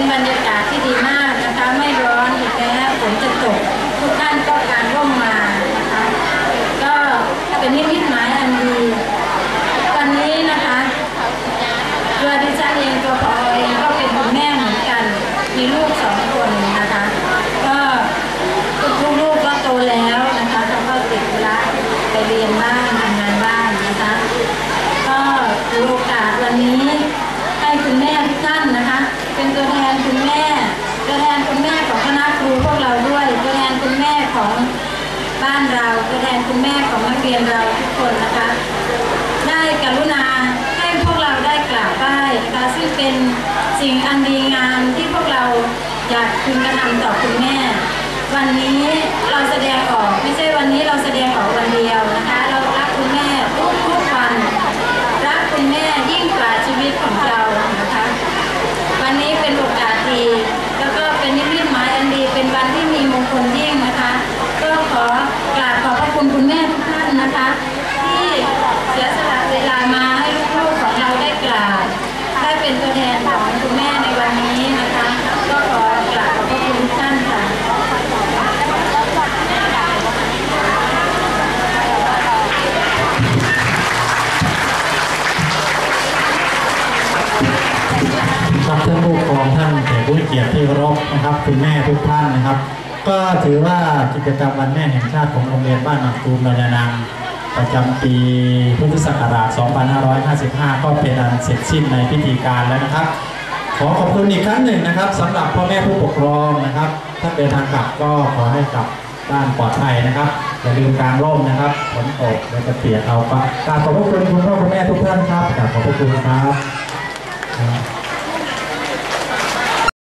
เป็นบรรยากาศที่ดีมากนะคะ ไม่ร้อนอีกแล้ว บ้านเราตัวแทนคุณแม่ของนักเรียนเราทุกคนนะคะ ได้กรุณาให้พวกเราได้กราบไหว้นะคะซึ่งเป็นสิ่งอันดีงามที่พวกเราอยากพึงกระทำต่อคุณแม่ วันนี้เราแสดงออกไม่ใช่วันนี้เราแสดงออกวันเดียวนะคะ เรารักคุณแม่ทุกทุกๆวัน รักคุณแม่ยิ่งกว่าชีวิตของเรานะคะ วันนี้เป็นโอกาสดี แล้วก็เป็นนิมิตหมายอันดี เป็นวันที่มีมงคลยิ่งนะคะ ก็ขอกราบขอบพระคุณคุณแม่ทุกท่านนะคะ ที่เสียสละเวลามาให้ลูกๆของเราได้กราบได้ เป็นตัวแทนของคุณแม่ในวันนี้นะคะ ก็ขอกราบขอบพระคุณทุกท่านค่ะครับท่านผู้ปกครองท่านแขกผู้เกียรติที่เคารพนะครับ คุณแม่ทุกท่านนะครับ ก็ถือว่ากิจกรรมวันแม่แห่งชาติของโรงเรียนบ้านหนองตูมระยานัง ประจำปีพุทธศักราช 2555 ก็เป็นอันเสร็จสิ้นในพิธีการแล้วนะครับ ขอขอบคุณอีกครั้งหนึ่งนะครับสำหรับพ่อแม่ผู้ปกครองนะครับ ถ้าเดินทางกลับก็ขอให้กลับบ้านปลอดภัยนะครับอย่าลืมกางร่มนะครับฝนตกแล้วจะเปียกเอาก็กราบขอบพระคุณคุณพ่อคุณแม่ทุกท่านครับกราบขอบพระคุณครับ